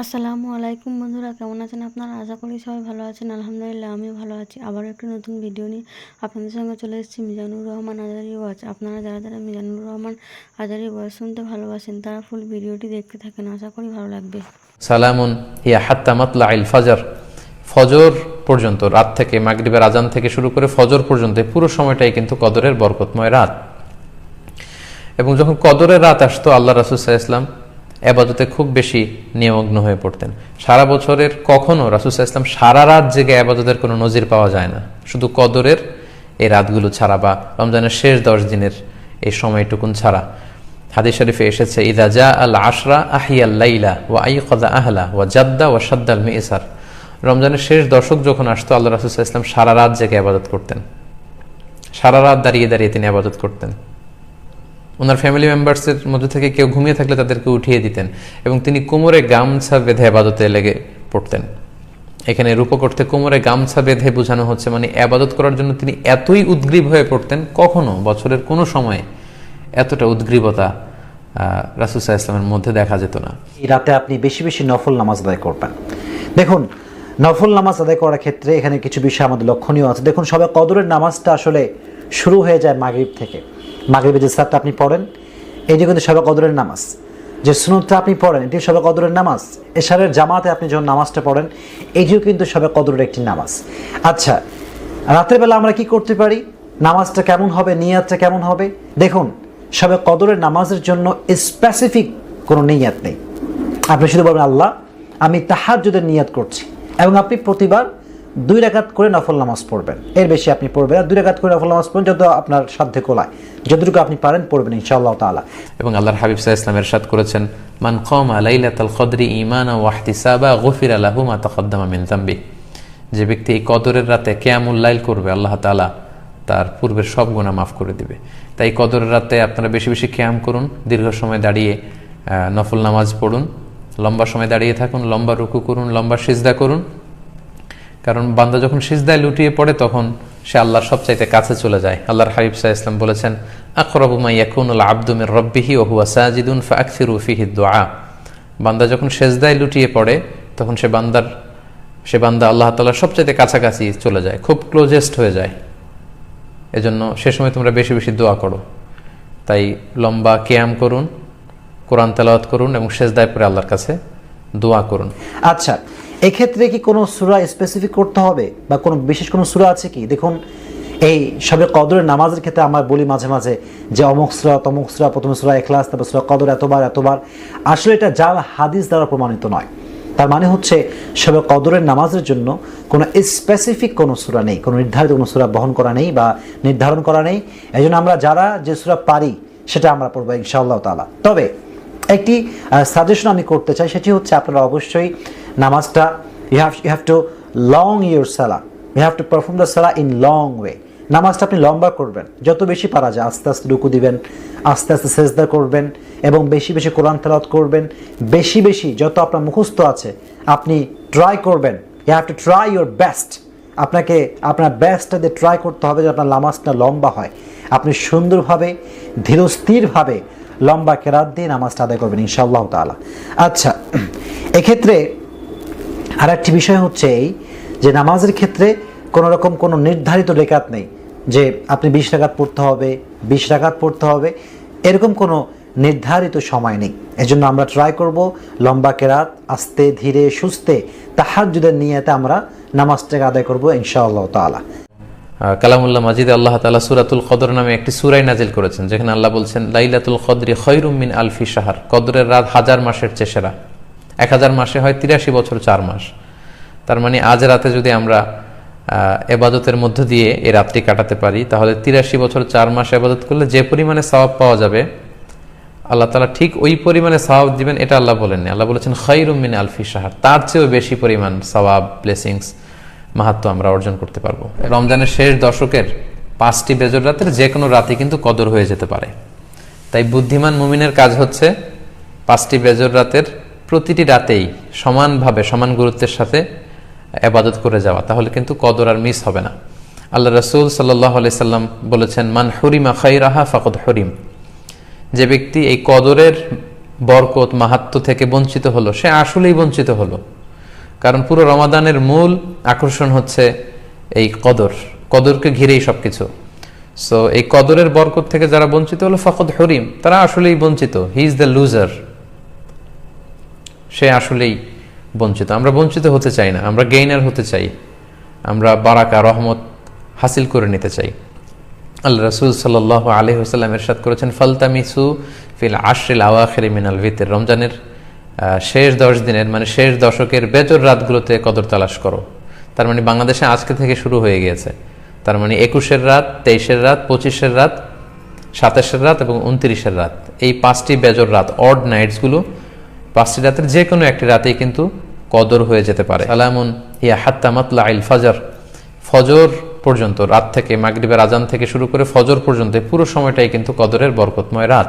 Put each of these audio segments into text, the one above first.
আসসালামু আলাইকুম বন্ধুরা, কেমন আছেন আপনারা? আশা করি সবাই ভালো আছেন। আলহামদুলিল্লাহ, আমিও ভালো আছি। আবারও একটি নতুন ভিডিও নিয়ে আপনাদের সঙ্গে চলে এসেছি, মিজানুর রহমান আজারি ওয়াচ আপনারা যারা যারা মিজানুর রহমান আজারি ওয়াচ শুনতে ভালোবাসেন, তারা ফুল ভিডিওটি দেখতে থাকেন। আশা করি ভালো লাগবে। সালামুন, হিয়া হাত্তা মাতলা আইল ফাজার। ফজর পর্যন্ত, রাত থেকে মাগরিবের আজান থেকে শুরু করে ফজর পর্যন্ত পুরো সময়টাই কিন্তু কদরের বরকতময় রাত। এবং যখন কদরের রাত আসতো, আল্লাহ রাসুসাহ ইসলাম এবাদতে খুব বেশি নিমগ্ন হয়ে পড়তেন। সারা বছরের কখনো রাসুসাহ ইসলাম সারা রাত জেগে আবাদতের কোনো নজির পাওয়া যায় না। শুধু কদরের এই রাতগুলো ছাড়া বা রমজানের শেষ দশ দিনের এই সময়টুকুন ছাড়া। হাদিস শরীফে এসেছে, ইদা জা আল আশরা আহিয়াল লাইলা ও আই কদা আহলা ও জাদ্দা ও সাদ্দাল মিসার রমজানের শেষ দশক যখন আসতো, আল্লাহ রাসুসাহ ইসলাম সারা রাত জেগে আবাদত করতেন। সারা রাত দাঁড়িয়ে দাঁড়িয়ে তিনি আবাদত করতেন। ওনার ফ্যামিলি মেম্বার্সের মধ্যে থেকে কেউ ঘুমিয়ে থাকলে তাদেরকে উঠিয়ে দিতেন এবং তিনি কোমরে গামছা বেঁধে আবাদতে লেগে পড়তেন। এখানে রূপকর্থে কোমরে গামছা বেঁধে বোঝানো হচ্ছে মানে আবাদত করার জন্য তিনি এতই উদ্গ্রীব হয়ে পড়তেন, কখনো বছরের কোনো সময়ে এতটা উদ্গ্রীবতা রাসুসাহ ইসলামের মধ্যে দেখা যেত না। এই রাতে আপনি বেশি বেশি নফল নামাজ আদায় করবেন। দেখুন নফল নামাজ আদায় করার ক্ষেত্রে এখানে কিছু বিষয় আমাদের লক্ষণীয় আছে। দেখুন, সবে কদরের নামাজটা আসলে শুরু হয়ে যায় মাগরিব থেকে। মাগরিবে যে সাতটা আপনি পড়েন, এই যে কিন্তু সবে কদরের নামাজ, যে সুনতটা আপনি পড়েন, এটি সবে কদরের নামাজ। এশারের জামাতে আপনি যখন নামাজটা পড়েন, এটিও কিন্তু সবে কদরের একটি নামাজ। আচ্ছা রাতের বেলা আমরা কি করতে পারি? নামাজটা কেমন হবে? নিয়াতটা কেমন হবে? দেখুন, সবে কদরের নামাজের জন্য স্পেসিফিক কোনো নিয়াত নেই। আপনি শুধু বলবেন, আল্লাহ, আমি তাহার যদি নিয়াত করছি। এবং আপনি প্রতিবার দুই রেখাত করে নফল নামাজ পড়বেন। এর বেশি আপনি পড়বেন আর দুই রেখাত করে নফল নামাজ পড়বেন যত আপনার সাধ্যে কোলায় যতটুকু আপনি পারেন পড়বেন, ইনশাআল্লাহ তাআলা। এবং আল্লাহর হাবিব সাহা ইসলাম এরশাদ করেছেন, মান কম আলাইলাতাল কদরি ইমানা ওয়াহতিসাবা গফির আলাহু মা তাকদ্দামা মিন যে ব্যক্তি এই কদরের রাতে লাইল করবে, আল্লাহ তাআলা তার পূর্বের সব গুণা মাফ করে দিবে। তাই কদরের রাতে আপনারা বেশি বেশি ক্যাম করুন, দীর্ঘ সময় দাঁড়িয়ে নফল নামাজ পড়ুন। লম্বা সময় দাঁড়িয়ে থাকুন, লম্বা রুকু করুন, লম্বা সিজদা করুন। কারণ বান্দা যখন সিজদায় লুটিয়ে পড়ে, তখন সে আল্লাহর সবচাইতে কাছে চলে যায়। আল্লাহর হাবিব সাহা ইসলাম বলেছেন আকরবুমা ইয়াকুনুল আব্দুমির রব্বিহি ও হুয়া সাজিদুন ফাকসিরু ফিহি দোয়া বান্দা যখন সেজদায় লুটিয়ে পড়ে, তখন সে বান্দার, সে বান্দা আল্লাহ তাআলার সবচাইতে কাছাকাছি চলে যায়, খুব ক্লোজেস্ট হয়ে যায়। এজন্য সে সময় তোমরা বেশি বেশি দোয়া করো। তাই লম্বা কেয়াম করুন কোরআন তেলাওয়াত করুন এবং শেষ সেজদায় পরে আল্লাহর কাছে দোয়া করুন। আচ্ছা এক্ষেত্রে কি কোনো সুরা স্পেসিফিক করতে হবে বা কোনো বিশেষ কোনো সুরা আছে কি? দেখুন, এই সবে কদরের নামাজের ক্ষেত্রে আমরা বলি মাঝে মাঝে যে অমুক সুরা, তমুক সুরা, প্রথমে সুরা এখলাস তারপর সুরা কদর এতবার এতবার। আসলে এটা জাল হাদিস দ্বারা প্রমাণিত নয়। তার মানে হচ্ছে সবে কদরের নামাজের জন্য কোনো স্পেসিফিক কোনো সুরা নেই, কোনো নির্ধারিত কোনো সুরা বহন করা নেই বা নির্ধারণ করা নেই। এই আমরা যারা যে সুরা পারি, সেটা আমরা পড়ব ইনশাআল্লাহ তালা তবে একটি সাজেশন আমি করতে চাই, সেটি হচ্ছে আপনারা অবশ্যই নামাজটা you have you have to long your salah you have to perform the salah in long way নামাজটা আপনি লম্বা করবেন, যত বেশি পারা যায়, আস্তে আস্তে রুকু দিবেন, আস্তে আস্তে সেজদা করবেন, এবং বেশি বেশি কোরআন তেলাওয়াত করবেন, বেশি বেশি যত আপনার মুখস্থ আছে, আপনি ট্রাই করবেন you have to try your best আপনাকে, আপনার বেস্টটা দিয়ে ট্রাই করতে হবে যে আপনার নামাজটা লম্বা হয়। আপনি সুন্দরভাবে, ধীরস্থিরভাবে লম্বা কেরাত দিয়ে নামাজটা আদায় করবেন ইনশাআল্লাহ তাআলা। আচ্ছা এক্ষেত্রে আর একটি বিষয় হচ্ছে এই যে নামাজের ক্ষেত্রে কোনো রকম কোনো নির্ধারিত রেখাত নেই যে আপনি বিশ রাকাত পড়তে হবে বিশ রাকাত পড়তে হবে এরকম কোনো নির্ধারিত সময় নেই। এজন্য আমরা ট্রাই করব লম্বা কেরাত আস্তে ধীরে সুস্থে তাহাজ্জুদের নিয়েতে আমরা নামাজটাকে আদায় করব ইনশাআল্লাহ আহ, কালামুল্লাহ মাজিদ আল্লাহ তালা সুরাতুল কদর নামে একটি সুরাই নাজিল করেছেন, যেখানে আল্লাহ বলছেন, লাইলাতুল কদরি খৈরুম মিন আলফি সাহার কদরের রাত হাজার মাসের চেয়ে সেরা। এক হাজার মাসে হয় তিরাশি বছর চার মাস। তার মানে আজ রাতে যদি আমরা এবাদতের মধ্য দিয়ে এই রাতটি কাটাতে পারি, তাহলে তিরাশি বছর চার মাস এবাদত করলে যে পরিমাণে সওয়াব পাওয়া যাবে, আল্লাহ তালা ঠিক ওই পরিমাণে সওয়াব দিবেন, এটা আল্লাহ বলেননি। আল্লাহ বলেছেন খৈরুম মিন আলফি সাহার তার চেয়েও বেশি পরিমাণ সওয়াব, ব্লেসিংস মাহাত্ম আমরা অর্জন করতে পারব। রমজানের শেষ দশকের পাঁচটি বেজর রাতের যে কোনো রাতে কিন্তু কদর হয়ে যেতে পারে। তাই বুদ্ধিমান মুমিনের কাজ হচ্ছে পাঁচটি বেজর রাতের প্রতিটি রাতেই সমানভাবে, সমান গুরুত্বের সাথে আবাদত করে যাওয়া। তাহলে কিন্তু কদর আর মিস হবে না। আল্লাহ রসুল সাল্লাহ সাল্লাম বলেছেন, মান হরিমা খাই রাহা ফাকদ হরিম। যে ব্যক্তি এই কদরের বরকত, মাহাত্ম থেকে বঞ্চিত হলো, সে আসলেই বঞ্চিত হলো। কারণ পুরো রমাদানের মূল আকর্ষণ হচ্ছে এই কদর। কদরকে ঘিরেই সবকিছু। সো এই কদরের বরকত থেকে যারা বঞ্চিত হলো ফকত হরিম, তারা আসলেই বঞ্চিত। হি ইজ দ্য লুজার সে আসলেই বঞ্চিত। আমরা বঞ্চিত হতে চাই না। আমরা গেইনার হতে চাই। আমরা বারাকা, রহমত হাসিল করে নিতে চাই। আল্লাহ রসুল সাল আলহ সাল্লাম এরশাদ করেছেন, ফালতামিসু ফিল আশরিল আওয়াখেরি মিনাল ভিতের রমজানের শেষ দশ দিনের মানে শেষ দশকের বেজর রাতগুলোতে কদর তালাশ করো। তার মানে বাংলাদেশে আজকে থেকে শুরু হয়ে গিয়েছে। তার মানে একুশের রাত, তেইশের রাত, পঁচিশের রাত, সাতাশের রাত এবং উনত্রিশের রাত। এই পাঁচটি বেজর রাত অড নাইটসগুলো পাঁচটি রাতের যে কোনো একটি রাতেই কিন্তু কদর হয়ে যেতে পারে। আলামুন ইয়া হাত্তা মাতলা আইল ফাজার। ফজর পর্যন্ত রাত থেকে, মাগরিবের আজান থেকে শুরু করে ফজর পর্যন্ত পুরো সময়টাই কিন্তু কদরের বরকতময় রাত।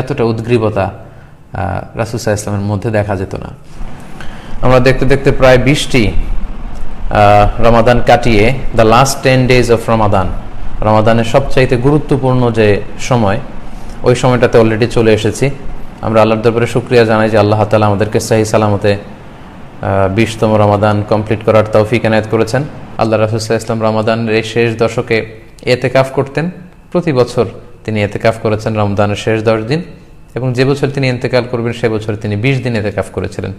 এতটা উদ্গ্রীবতা রাসুসাহ ইসলামের মধ্যে দেখা যেত না। আমরা দেখতে দেখতে প্রায় বিশটি রমাদান কাটিয়ে the last ten days of Ramadan, রমাদানের সবচাইতে গুরুত্বপূর্ণ যে সময়, ওই সময়টাতে অলরেডি চলে এসেছি। আমরা আল্লাহর দরবারে শুক্রিয়া জানাই যে আল্লাহ তালা আমাদেরকে সাহি সালামতে বিশতম রমাদান কমপ্লিট করার তৌফিক এনায়ত করেছেন। আল্লাহ রাসুসাহ ইসলাম রমাদানের এই শেষ দশকে এতে কাফ করতেন। প্রতি বছর তিনি এতেকাফ করেছেন রমদানের শেষ দশ দিন এবং যে বছর তিনি এতেকাল করবেন, সে বছর তিনি বিশ দিন এতেকাফ করেছিলেন।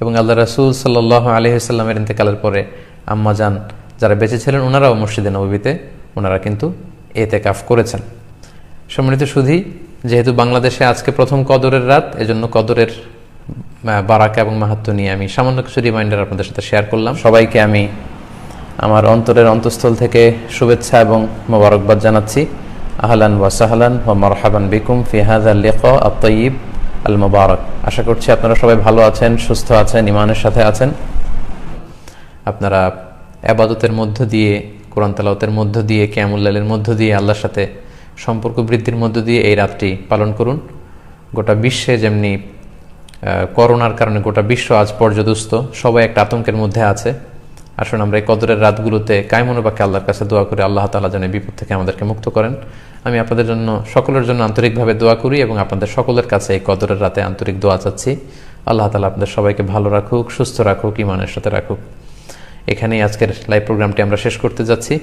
এবং আল্লাহ রাসুল সাল্লাহ আলহিসাল্লামের ইন্তেকালের পরে আম্মা যান যারা বেঁচে ছিলেন ওনারাও মসজিদে নবীতে ওনারা কিন্তু এতে কাফ করেছেন। সম্মানিত সুধী, যেহেতু বাংলাদেশে আজকে প্রথম কদরের রাত, এজন্য কদরের বারাকা এবং মাহাত্ম নিয়ে আমি সামান্য কিছু রিমাইন্ডার আপনাদের সাথে শেয়ার করলাম। সবাইকে আমি আমার অন্তরের অন্তঃস্থল থেকে শুভেচ্ছা এবং মোবারকবাদ জানাচ্ছি। আহলান ওয়া সাহলান ওয়া মারহাবান বিকুম ফি হাযা লিকা আত-তাইয়িব আল মুবারক আশা করছি আপনারা সবাই ভালো আছেন, সুস্থ আছেন ইমানের সাথে আছেন। আপনারা আবাদতের মধ্য দিয়ে, কোরআন তালাওতের মধ্য দিয়ে ক্যামুল্লালের মধ্য দিয়ে, আল্লাহর সাথে সম্পর্ক বৃদ্ধির মধ্য দিয়ে এই রাতটি পালন করুন। গোটা বিশ্বে যেমনি করোনার কারণে গোটা বিশ্ব আজ পর্যদুস্ত, সবাই একটা আতঙ্কের মধ্যে আছে। আসুন আমরা এই কদরের রাতগুলোতে কায়মনোবাকে আল্লাহর কাছে দোয়া করে আল্লাহ তালা যেন বিপদ থেকে আমাদেরকে মুক্ত করেন। আমি আপনাদের জন্য, সকলের জন্য আন্তরিকভাবে দোয়া করি এবং আপনাদের সকলের কাছে এই কদরের রাতে আন্তরিক দোয়া চাচ্ছি। আল্লাহ তালা আপনাদের সবাইকে ভালো রাখুক, সুস্থ রাখুক ইমানের সাথে রাখুক। এখানেই আজকের লাইভ প্রোগ্রামটি আমরা শেষ করতে যাচ্ছি।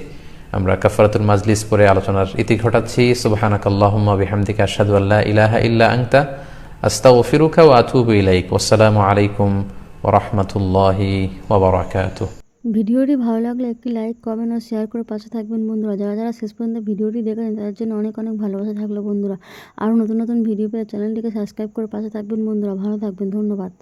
আমরা কাফারাতুল মাজলিস পরে আলোচনার ইতি ঘটাচ্ছি। সুবহানাক আল্লাহুম্মা বিহামদিকা আশহাদু আল্লা ইলাহা ইল্লা আনতা, আস্তাগফিরুকা ওয়া আতুবু ইলাইক। ওয়াসসালামু আলাইকুম ওয়া রাহমাতুল্লাহি ওয়া বারাকাতুহু। ভিডিওটি ভালো লাগলে একটি লাইক কমেন্ট ও শেয়ার করে পাশে থাকবেন বন্ধুরা। যারা যারা শেষ পর্যন্ত ভিডিওটি দেখেন তাদের জন্য অনেক অনেক ভালোবাসা থাকল বন্ধুরা। আরও নতুন নতুন ভিডিও পেয়ে চ্যানেলটিকে সাবস্ক্রাইব করে পাশে থাকবেন বন্ধুরা। ভালো থাকবেন, ধন্যবাদ।